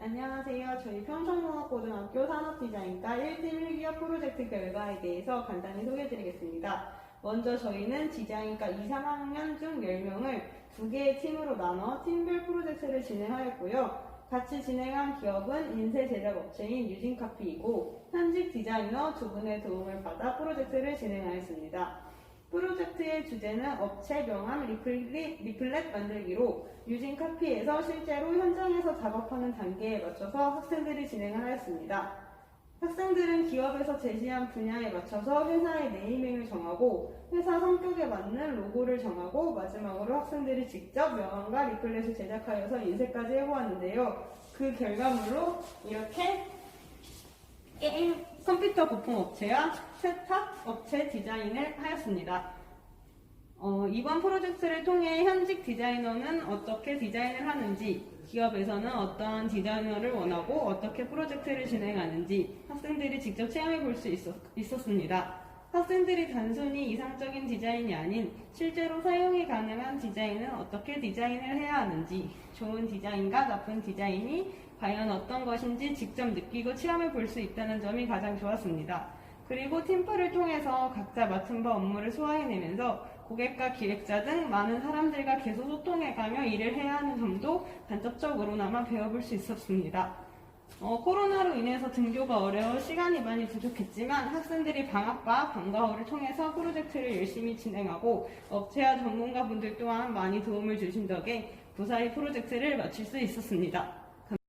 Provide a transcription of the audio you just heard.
안녕하세요. 저희 평창공학고등학교 산업디자인과 1팀 1기업 프로젝트 결과에 대해서 간단히 소개해드리겠습니다. 먼저 저희는 디자인과 2, 3학년 중 10명을 두 개의 팀으로 나눠 팀별 프로젝트를 진행하였고요. 같이 진행한 기업은 인쇄 제작 업체인 유진카피이고 현직 디자이너 두 분의 도움을 받아 프로젝트를 진행하였습니다. 프로젝트의 주제는 업체 명함 리플릿, 리플렛 만들기로 유진 카피에서 실제로 현장에서 작업하는 단계에 맞춰서 학생들이 진행을 하였습니다. 학생들은 기업에서 제시한 분야에 맞춰서 회사의 네이밍을 정하고 회사 성격에 맞는 로고를 정하고 마지막으로 학생들이 직접 명함과 리플렛을 제작하여서 인쇄까지 해보았는데요. 그 결과물로 이렇게 컴퓨터 부품 업체와 세탁 업체 디자인을 하였습니다. 어, 이번 프로젝트를 통해 현직 디자이너는 어떻게 디자인을 하는지, 기업에서는 어떠한 디자이너를 원하고 어떻게 프로젝트를 진행하는지 학생들이 직접 체험해 볼 수 있었습니다. 학생들이 단순히 이상적인 디자인이 아닌 실제로 사용이 가능한 디자인은 어떻게 디자인을 해야 하는지, 좋은 디자인과 나쁜 디자인이 과연 어떤 것인지 직접 느끼고 체험해 볼 수 있다는 점이 가장 좋았습니다. 그리고 팀플을 통해서 각자 맡은 바 업무를 소화해내면서 고객과 기획자 등 많은 사람들과 계속 소통해가며 일을 해야 하는 점도 간접적으로나마 배워볼 수 있었습니다. 어, 코로나로 인해서 등교가 어려워 시간이 많이 부족했지만 학생들이 방학과 방과후를 통해서 프로젝트를 열심히 진행하고 업체와 전문가분들 또한 많이 도움을 주신 덕에 무사히 프로젝트를 마칠 수 있었습니다.